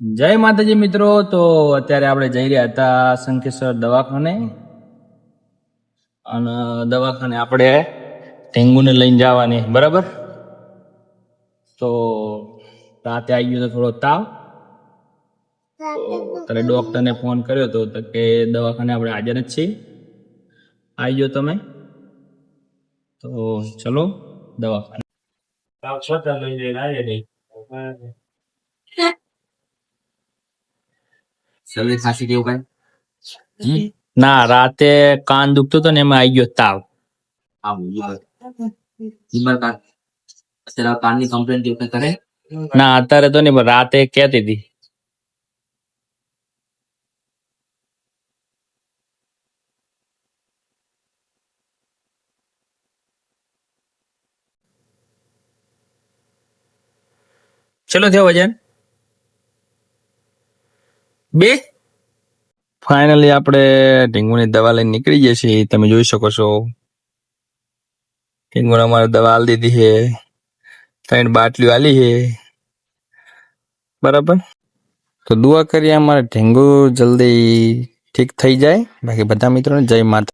જય માતાજી મિત્રો, તો અત્યારે આપણે જઈ રહ્યા હતા શંકેશ્વર દવાખાને. અને દવાખાને આપણે ડેન્ગ્યુને લઈને જવાની, બરાબર? તો રાતે આવી ગયો તો થોડો તાવ. ત્યારે ડોક્ટરને ફોન કર્યો તો કે દવાખાને આપણે હાજર જ છીએ. આવી ગયો તમે. તો ચલો, દવાખાને. શરદી ખાંસી કેવું કઈ ના રાતે કાન દુખતો હતો ને એમાં આવી ગયો તાવ આવું બીમાર કાન અત્યારે કાનની કમ્પ્લેન કેવું કઈ કરે ના અત્યારે તો નહીં પણ રાતે કહેતી હતી ચલો થયો વજન બે? ફાઇનલી આપણે ઢીંગુની દવા લઈને નીકળી જઈએ છીએ. તમે જોઈ શકો છો. ડેન્ગ્યુને અમારે દવા આલી દીધી છે. ત્રણ બાટલીઓ આલી છે. બરાબર? તો દુઆ કરીએ, અમારે ઢેંગુ જલ્દી ઠીક થઈ જાય. બાકી બધા મિત્રોને જય માતા